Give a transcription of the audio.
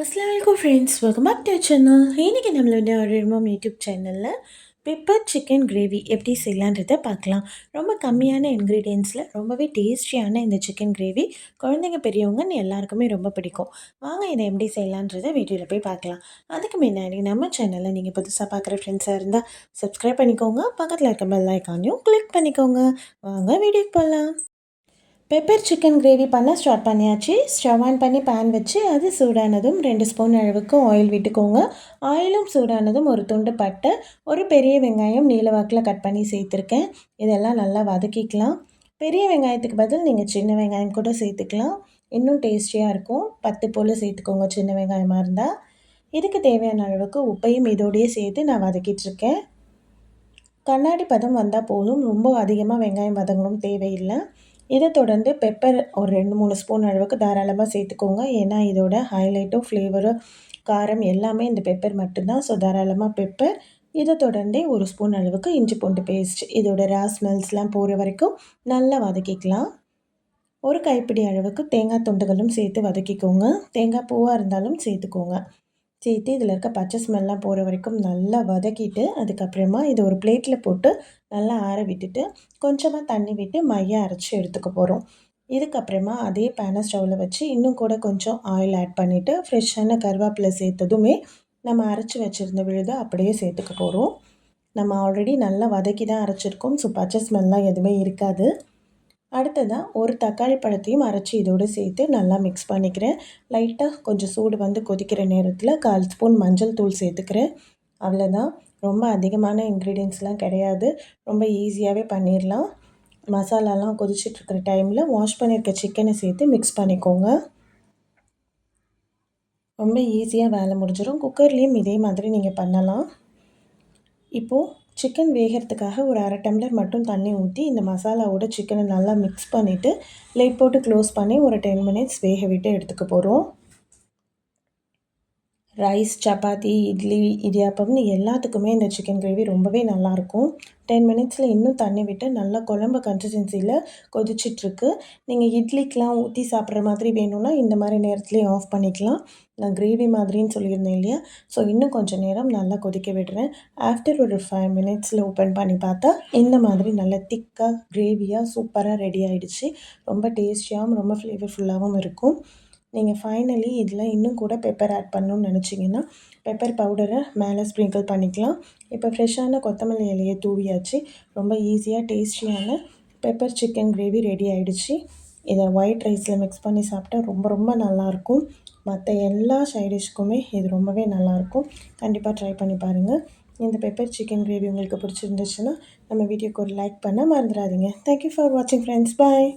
அஸ்லாமலைக்கும் friends welcome back to channel இன்றைக்கி நம்மளுடைய ரிமோம் யூடியூப் சேனலில் பெப்பர் சிக்கன் கிரேவி எப்படி செய்யலான்றதை பார்க்கலாம். ரொம்ப கம்மியான இன்க்ரீடியன்ஸில் ரொம்பவே டேஸ்டியான இந்த சிக்கன் கிரேவி குழந்தைங்க பெரியவங்கன்னு எல்லாருக்குமே ரொம்ப பிடிக்கும். வாங்க இதை எப்படி செய்யலான்றதை வீடியோவில் போய் பார்க்கலாம். அதுக்கு முன்னாடி நம்ம சேனலில் நீங்கள் புதுசாக பார்க்குற ஃப்ரெண்ட்ஸாக இருந்தால் சப்ஸ்கிரைப் பண்ணிக்கோங்க. பக்கத்தில் இருக்க பெல் ஐக்கானையும் கிளிக் பண்ணிக்கோங்க. வாங்க வீடியோக்கு போகலாம் பெப்பர் சிக்கன் கிரேவி பண்ண ஸ்டார்ட் பண்ணியாச்சு. ஸ்டவ் ஆன் பண்ணி பேன் வச்சு அது சூடானதும் ரெண்டு ஸ்பூன் அளவுக்கு ஆயில் விட்டுக்கோங்க. ஆயிலும் சூடானதும் ஒரு துண்டு பட்டை ஒரு பெரிய வெங்காயம் நீளவாக்கில் கட் பண்ணி சேர்த்துருக்கேன். இதெல்லாம் நல்லா வதக்கிக்கலாம். பெரிய வெங்காயத்துக்கு பதில் நீங்கள் சின்ன வெங்காயம் கூட சேர்த்துக்கலாம். இன்னும் டேஸ்டியாக இருக்கும். பத்து போல் சேர்த்துக்கோங்க சின்ன வெங்காயமாக இருந்தால் இதுக்கு தேவையான அளவுக்கு உப்பையும் இதோடையே சேர்த்து நான் வதக்கிட்டுருக்கேன். கண்ணாடி பதம் வந்தால் போதும். ரொம்ப அதிகமாக வெங்காயம் வதங்கணும் தேவையில்லை. இதை தொடர்ந்து பெப்பர் ஒரு ரெண்டு மூணு ஸ்பூன் அளவுக்கு தாராளமாக சேர்த்துக்கோங்க. ஏன்னா இதோட ஹைலைட்டும் ஃப்ளேவரும் காரம் எல்லாமே இந்த பெப்பர் மட்டும்தான். ஸோ தாராளமாக பெப்பர் இதை தொடர்ந்தே ஒரு ஸ்பூன் அளவுக்கு இஞ்சி பூண்டு பேஸ்ட் இதோட ரா ஸ்மெல்ஸ்லாம் போகிற வரைக்கும் நல்லா வதக்கிக்கலாம். ஒரு கைப்பிடி அளவுக்கு தேங்காய் துண்டுகளும் சேர்த்து வதக்கிக்கோங்க. தேங்காய் பூவாக இருந்தாலும் சேர்த்துக்கோங்க. சேர்த்து இதில் இருக்க பச்சை ஸ்மெல்லாம் போகிற வரைக்கும் நல்லா வதக்கிட்டு அதுக்கப்புறமா இதை ஒரு பிளேட்டில் போட்டு நல்லா ஆற விட்டுட்டு கொஞ்சமாக தண்ணி விட்டு மையம் அரைச்சி எடுத்துக்க போகிறோம். இதுக்கப்புறமா அதே பேனை ஸ்டவ்வில் வச்சு இன்னும் கூட கொஞ்சம் ஆயில் ஆட் பண்ணிவிட்டு ஃப்ரெஷ்ஷான கருவேப்பிலை சேர்த்ததுமே நம்ம அரைச்சி வச்சுருந்த விழுதை அப்படியே சேர்த்துக்க போகிறோம். நம்ம ஆல்ரெடி நல்லா வதக்கி தான் அரைச்சிருக்கோம். ஸோ பச்சை ஸ்மெல்லாம் எதுவுமே இருக்காது. அடுத்ததாக ஒரு தக்காளி பழத்தையும் அரைச்சி இதோடு சேர்த்து நல்லா மிக்ஸ் பண்ணிக்கிறேன். லைட்டாக கொஞ்சம் சூடு வந்து கொதிக்கிற நேரத்தில் கால் ஸ்பூன் மஞ்சள் தூள் சேர்த்துக்கிறேன். அவ்வளோதான் ரொம்ப அதிகமான இன்க்ரீடியன்ஸ்லாம் கிடையாது. ரொம்ப ஈஸியாகவே பண்ணிடலாம் மசாலாலாம் கொதிச்சிட்ருக்கிற டைமில் வாஷ் பண்ணியிருக்க சிக்கனை சேர்த்து மிக்ஸ் பண்ணிக்கோங்க. ரொம்ப ஈஸியாக வேலை முடிஞ்சிடும் குக்கர்லேயும் இதே மாதிரி நீங்கள் பண்ணலாம். இப்போது சிக்கன் வேகிறதுக்காக ஒரு அரை டம்ளர் மட்டும் தண்ணி ஊற்றி இந்த மசாலாவோட சிக்கனை நல்லா மிக்ஸ் பண்ணிவிட்டு லைட் போட்டு க்ளோஸ் பண்ணி ஒரு டென் மினிட்ஸ் வேக விட்டு எடுத்துக்க போகிறோம் ரைஸ் சப்பாத்தி இட்லி இடியாப்பம்னு எல்லாத்துக்குமே இந்த சிக்கன் கிரேவி ரொம்பவே நல்லாயிருக்கும் டென் மினிட்ஸில் இன்னும் தண்ணி விட்டு நல்லா குழம்பு கன்சிஸ்டன்சியில் கொதிச்சிட்ருக்கு. நீங்கள் இட்லிக்கெலாம் ஊற்றி சாப்பிட்ற மாதிரி வேணும்னா இந்த மாதிரி நேரத்துலேயே ஆஃப் பண்ணிக்கலாம். நான் கிரேவி மாதிரின்னு சொல்லியிருந்தேன் இல்லையா? ஸோ இன்னும் கொஞ்சம் நேரம் நல்லா கொதிக்க விடுறேன். ஆஃப்டர் ஒரு ஃபைவ் மினிட்ஸில் ஓப்பன் பண்ணி பார்த்தா இந்த மாதிரி நல்லா திக்காக கிரேவியாக சூப்பராக ரெடி ஆகிடுச்சு ரொம்ப டேஸ்டியாகவும் ரொம்ப ஃப்ளேவர்ஃபுல்லாகவும் இருக்கும். நீங்கள் ஃபைனலி இதில் இன்னும் கூட பெப்பர் ஆட் பண்ணணும்னு நினச்சிங்கன்னா பெப்பர் பவுடரை மேலே ஸ்ப்ரிங்கிள் பண்ணிக்கலாம். இப்போ ஃப்ரெஷ்ஷான கொத்தமல்லி இலையை தூவியாச்சு. ரொம்ப ஈஸியாக டேஸ்டியான பெப்பர் சிக்கன் கிரேவி ரெடி ஆகிடுச்சு இதை ஒயிட் ரைஸில் மிக்ஸ் பண்ணி சாப்பிட்டா ரொம்ப ரொம்ப நல்லாயிருக்கும் மற்ற எல்லா சைடிஷ்க்குமே இது ரொம்பவே நல்லாயிருக்கும் கண்டிப்பாக ட்ரை பண்ணி பாருங்கள் இந்த பெப்பர் சிக்கன் கிரேவி உங்களுக்கு பிடிச்சிருந்துச்சுன்னா நம்ம வீடியோக்கு ஒரு லைக் பண்ண மறந்துடாதீங்க. தேங்க்யூ ஃபார் வாட்சிங் ஃப்ரெண்ட்ஸ் பாய்